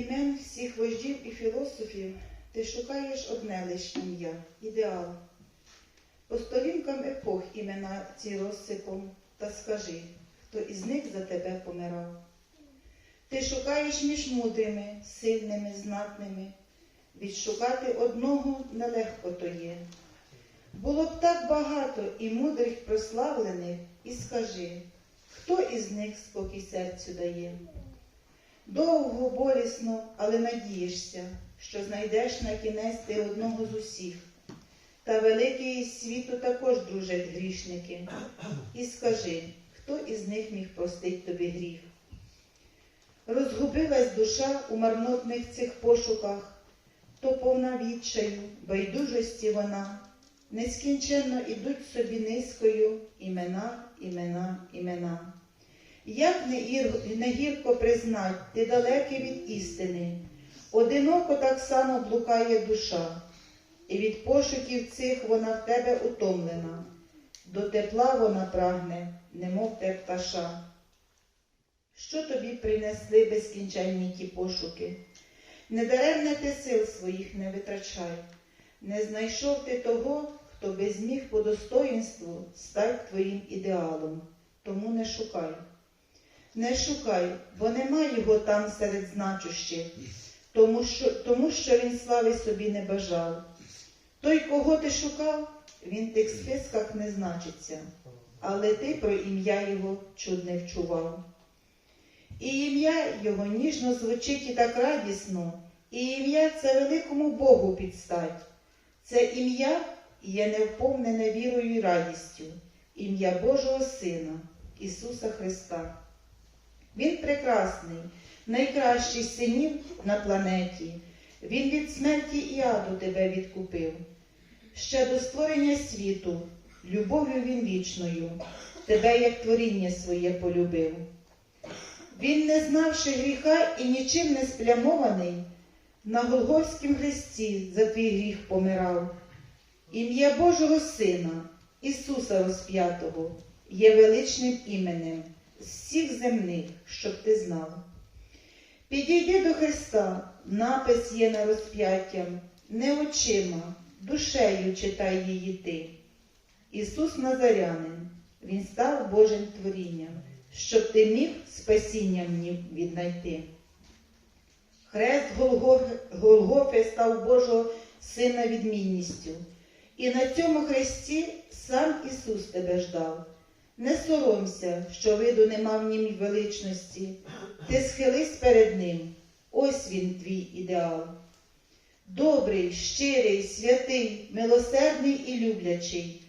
імен всіх вождів і філософів ти шукаєш одне лиш ім'я, ідеал. По сторінкам епох імена ці розсипом, та скажи, хто із них за тебе помирав. Ти шукаєш між мудрими, сильними, знатними. Відшукати одного нелегко то є. Було б так багато і мудрих прославлених, і скажи, хто із них спокій серцю дає? Довго, болісно, але надієшся, що знайдеш на кінець ти одного з усіх. Та великий із світу також дружать грішники. І скажи, хто із них міг простить тобі гріх? Розгубилась душа у марнотних цих пошуках, то повна відчаю, байдужості вона, нескінченно ідуть собі низкою імена, імена, імена. Як не, гірко признать, ти далекий від істини, одиноко так само блукає душа, і від пошуків цих вона в тебе утомлена, до тепла вона прагне, немов те пташа. Що тобі принесли безкінченні ті пошуки? Недаремне ти сил своїх не витрачай, не знайшов ти того, хто би зміг по достоїнству стать твоїм ідеалом, тому не шукай. Не шукай, бо нема його там серед значущих, тому що, тому що він слави собі не бажав. Той, кого ти шукав, він в тих списках не значиться, але ти про ім'я його чуд не вчував. І ім'я його ніжно звучить і так радісно, і ім'я це великому Богу підстать. Це ім'я є невповнене вірою і радістю, ім'я Божого Сина, Ісуса Христа. Він прекрасний, найкращий синів на планеті. Він від смерті і аду тебе відкупив. Ще до створення світу, любов'ю він вічною, тебе як творіння своє полюбив. Він, не знавши гріха і нічим не сплямований, на Голгофськім хресті за твій гріх помирав. Ім'я Божого Сина, Ісуса розп'ятого, є величним іменем з всіх земних, щоб ти знав. Підійди до Христа, напис є на розп'яттям, не очима, душею читай її ти. Ісус Назарянин, Він став Божим творінням, щоб ти міг спасіння нім віднайти. Хрест Голгофи став Божого Сина відмінністю, і на цьому хресті сам Ісус тебе ждав. Не соромся, що виду нема в нім величності, ти схились перед ним, ось він твій ідеал. Добрий, щирий, святий, милосердний і люблячий,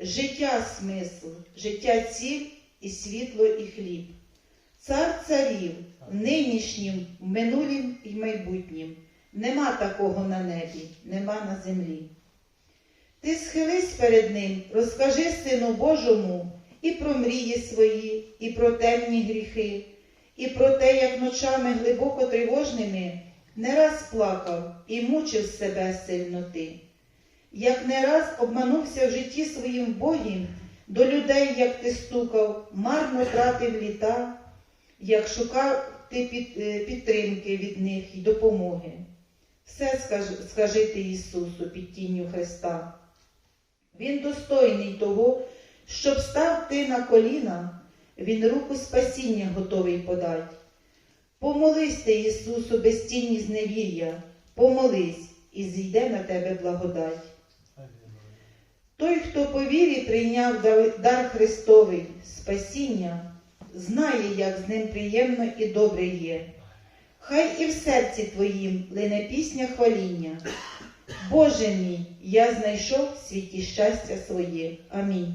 життя смисл, життя ціль і світло і хліб. Цар царів, нинішнім, в минулім і майбутнім. Нема такого на небі, нема на землі. Ти схились перед ним, розкажи Сину Божому і про мрії свої, і про темні гріхи, і про те, як ночами глибоко тривожними не раз плакав і мучив себе сильно ти. Як не раз обманувся в житті своїм Богім, до людей, як ти стукав, марно тратив літа, як шукав ти е, підтримки від них і допомоги. Все скажи ти Ісусу під тінню Христа. Він достойний того, щоб став ти на коліна, Він руку спасіння готовий подать. Помолись ти, Ісусу, без тіні зневір'я, помолись, і зійде на тебе благодать. Той, хто по вірі прийняв дар- дар Христовий, спасіння, знає, як з ним приємно і добре є. Хай і в серці твоїм лине пісня хваління. Боже мій, я знайшов в світі щастя своє. Амінь.